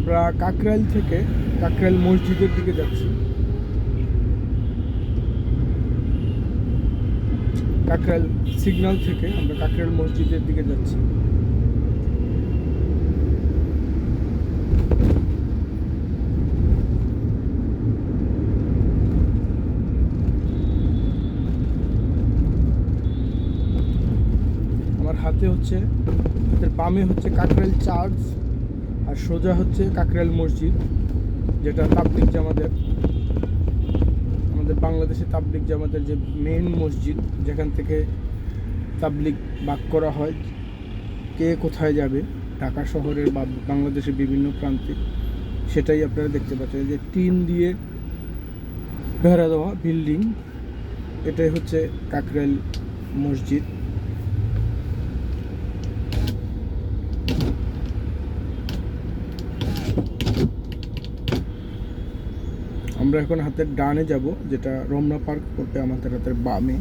আমরা কাকরাইল থেকে কাকরাইল মসজিদের দিকে যাচ্ছি। কাকরাইল সিগন্যাল থেকে আমরা কাকরাইল মসজিদের দিকে যাচ্ছি। আমার হাতে হচ্ছে বামে হচ্ছে কাকরাইল চার্চ। আর সোজা হচ্ছে কাকরাইল মসজিদ, যেটা তাবলিক জামাতের, আমাদের বাংলাদেশে তাবলিক জামাতের যে মেন মসজিদ, যেখান থেকে তাবলিক বাক করা হয়, কে কোথায় যাবে, ঢাকা শহরের বা বাংলাদেশের বিভিন্ন প্রান্তে, সেটাই আপনারা দেখতে পাচ্ছেন। যে টিন দিয়ে বেড়া দেওয়া বিল্ডিং এটাই হচ্ছে কাকরাইল মসজিদ। আমরা এখন হাতের ডানে যাব, যেটা রমনা পার্ক করতে আমাদের হাতের বামে।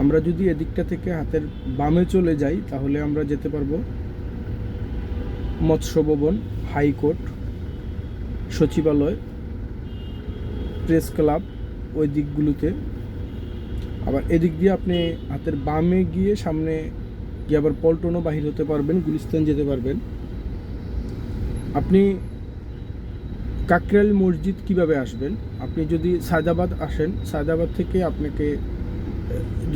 আমরা যদি এদিকটা থেকে হাতের বামে চলে যাই, তাহলে আমরা যেতে পারব মৎস্য ভবন হাইকোর্ট সচিবালয়, প্রেস ক্লাব ওই দিকগুলোতে। আবার এদিক দিয়ে আপনি হাতের বামে গিয়ে সামনে গিয়ে আবার পল্টনও বাহির হতে পারবেন, গুলিস্তান যেতে পারবেন। আপনি কাকরাইল মসজিদ কীভাবে আসবেন? আপনি যদি সায়দাবাদ আসেন, সায়দাবাদ থেকে আপনাকে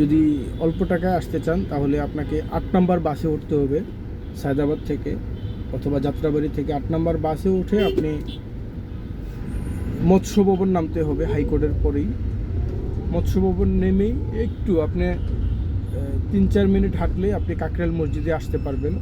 যদি অল্প টাকায় আসতে চান, তাহলে আপনাকে আট নাম্বার বাসে উঠতে হবে সায়দাবাদ থেকে, অথবা যাত্রাবাড়ি থেকে। আট নাম্বার বাসে উঠে আপনি মৎস্য ভবন নামতে হবে হাইকোর্টের পরেই। মৎস্য ভবন নেমেই একটু আপনি তিন চার মিনিট হাঁটলে আপনি কাকরাইল মসজিদে আসতে পারবেন।